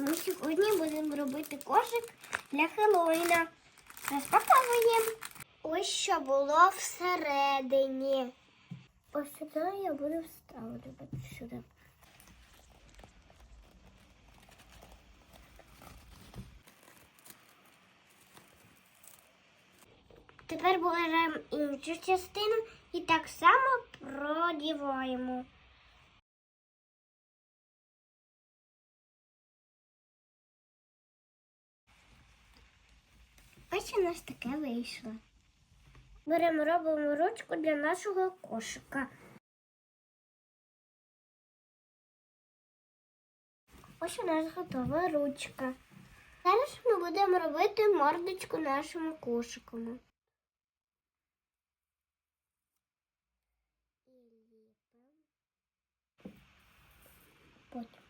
Ми сьогодні будемо робити кошик для Хеллоуіна. Розпаковуємо. Ось що було всередині. Ось сюди я буду вставлювати сюди. Тепер беремо іншу частину і так само продіваємо. Ось у нас таке вийшло. Беремо робимо ручку для нашого кошика. Ось у нас готова ручка. Зараз ми будемо робити мордочку нашому кошику. Потім.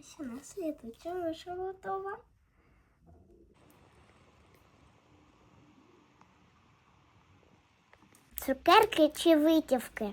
Ось у нас літуча наша готова. Цукерки чи витівки?